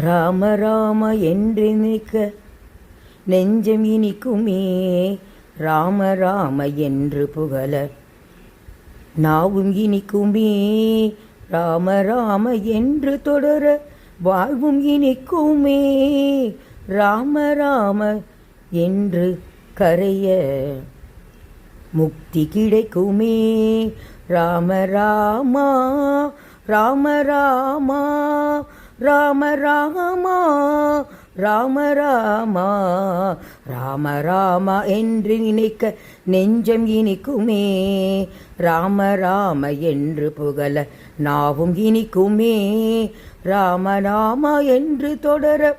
ராம ராம என்று நிற்க நெஞ்சம் இனிக்குமே. ராம ராம என்று புகழ நாவும் இனிக்குமே. ராம ராம என்று தொடர வாழ்வும் இனிக்குமே. ராம ராம என்று கரைய முக்தி கிடைக்குமே. ராம ராமா ராம ராமா. ராம ராமா ராம ராமா ராம ராமா என்று நினைக்க நெஞ்சம் இனிக்குமே. ராம ராம என்று புகழ நாவும் இனிக்குமே. ராம ராமா என்று தொடர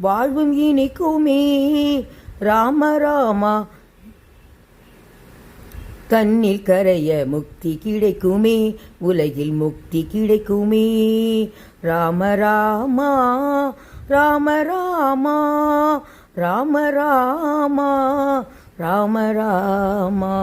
வாழ்வும் இனிக்குமே. ராம ராமா கண்ணில் கரைய முக்தி கிடைக்குமே உலகில் முக்தி கிடைக்குமே. ராம ராமா ராம ராமா ராம ராமா ராம ராமா.